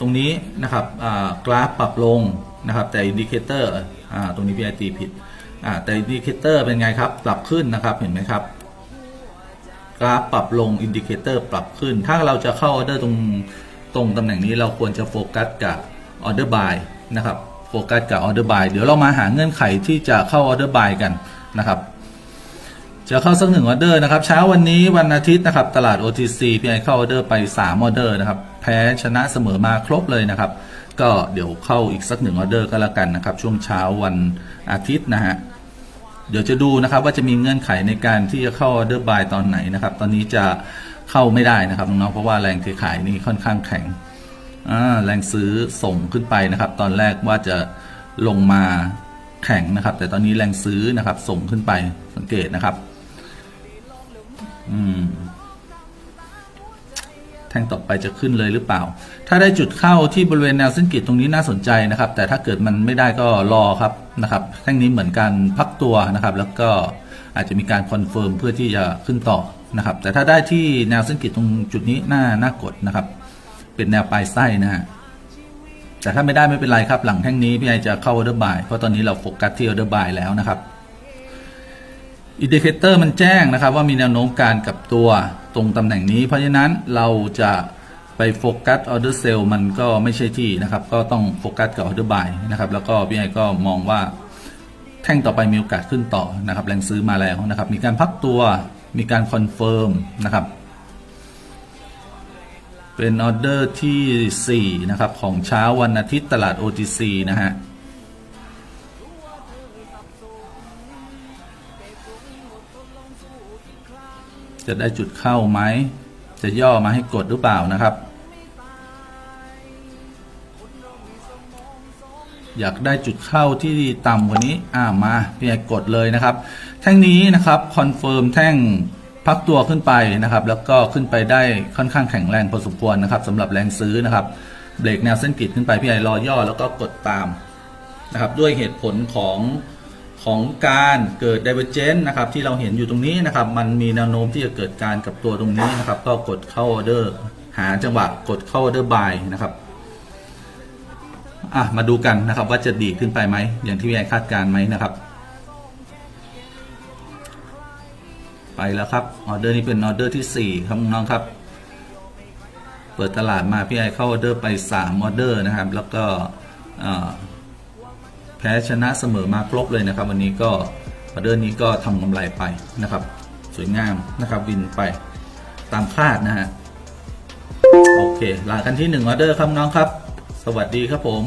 ตรงนี้นะครับกราฟปรับลงนะครับแต่อินดิเคเตอร์ตรงนี้พี่ไอตีผิดแต่อินดิเคเตอร์เป็นไงครับ ปรับขึ้นนะครับเห็นไหมครับกราฟปรับลงอินดิเคเตอร์ปรับขึ้น ถ้าเราจะเข้าออเดอร์ตรงตรงตำแหน่งนี้เราควรจะโฟกัสกับออเดอร์บายนะครับโฟกัสกับออเดอร์บายเดี๋ยวเรามาหาเงื่อนไขที่จะเข้าออเดอร์บายกันนะครับ จะเข้าสักหนึ่งออเดอร์นะครับเช้าวันนี้วันอาทิตย์นะครับตลาด OTC พี่ไอเข้าออเดอร์ไป 3 ออเดอร์นะครับแพ้ชนะเสมอมาครบเลยนะครับ ก็เดี๋ยวเข้าอีกสักหนึ่งออเดอร์ก็แล้วกันนะครับ ช่วงเช้าวันอาทิตย์นะฮะเดี๋ยวจะดูนะครับว่าจะมีเงื่อนไขในการที่จะเข้าออเดอร์บายตอนไหนนะครับ ตอนนี้จะเข้าไม่ได้นะครับน้องๆเพราะว่าแรงเทขายนี่ค่อนข้างแข็งแรงซื้อส่งขึ้นไปนะครับ ตอนแรกว่าจะลงมาแข็งนะครับ แต่ตอนนี้แรงซื้อนะครับส่งขึ้นไปสังเกตนะครับ อืม แท่งต่อไปจะขึ้นเลยหรือเปล่า ถ้าได้จุดเข้าที่บริเวณแนวเส้นกรีดตรงนี้น่าสนใจนะครับ แต่ถ้าเกิดมันไม่ได้ก็รอครับนะครับ แท่งนี้เหมือนการพักตัวนะครับ แล้วก็อาจจะมีการคอนเฟิร์มเพื่อที่จะขึ้นต่อนะครับ แต่ถ้าได้ที่แนวเส้นกรีดตรงจุดนี้น่าน่ากดนะครับ เป็นแนวปลายไส้นะฮะแต่ถ้าไม่ได้ไม่เป็นไรครับ หลังแท่งนี้พี่ไอจะเข้าออเดอร์บายเพราะตอนนี้เราโฟกัสที่ออเดอร์บายแล้วนะครับ อินดิเคเตอร์มันแจ้งนะครับว่ามีแนวโน้มการกลับตัวตรงตำแหน่งนี้ เพราะฉะนั้นเราจะไปโฟกัสออเดอร์เซลมันก็ไม่ใช่ที่นะครับ ก็ต้องโฟกัสกับออเดอร์บายนะครับ แล้วก็พี่ไอก็มองว่าแท่งต่อไปมีโอกาสขึ้นต่อนะครับ แรงซื้อมาแล้วนะครับ มีการพักตัวมีการคอนเฟิร์มนะครับ เป็นออเดอร์ที่ 4 นะครับ ของเช้าวันอาทิตย์ตลาด OTC นะฮะ จะได้จุดเข้าไหม จะย่อมาให้กดหรือเปล่านะครับ อยากได้จุดเข้าที่ต่ำกว่านี้ อ่ามาพี่ไอกดเลยนะครับ แท่งนี้นะครับคอนเฟิร์มแท่งพักตัวขึ้นไปนะครับ แล้วก็ขึ้นไปได้ค่อนข้างแข็งแรงพอสมควรนะครับสำหรับแรงซื้อนะครับเบรกแนวเส้นกรีดขึ้นไปพี่ไอรอย่อแล้วก็กดตามนะครับด้วยเหตุผลของ ของการเกิด divergence นะครับที่เราเห็นอยู่ตรงนี้นะครับ มันมีแนวโน้มที่จะเกิดการกับตัวตรงนี้นะครับ ก็กดเข้าออเดอร์หาจังหวะกดเข้าออเดอร์บายนะครับอะมาดูกันนะครับว่าจะดีขึ้นไปไหมอย่างที่พี่ไอคาดการไหมนะครับ ไปแล้วครับออเดอร์นี้เป็นออเดอร์ที่ 4 ครับน้องครับ เปิดตลาดมาพี่ไอเข้าออเดอร์ไป3ออเดอร์นะครับ แล้วก็อ่า แพ้ชนะเสมอมาครบเลยนะครับ วันนี้ก็ออเดอร์นี้ก็ทำกำไรไปนะครับ สวยงามนะครับวินไปตามคาดนะฮะโอเคลากันที่1ออเดอร์ครับน้องครับ สวัสดีครับผม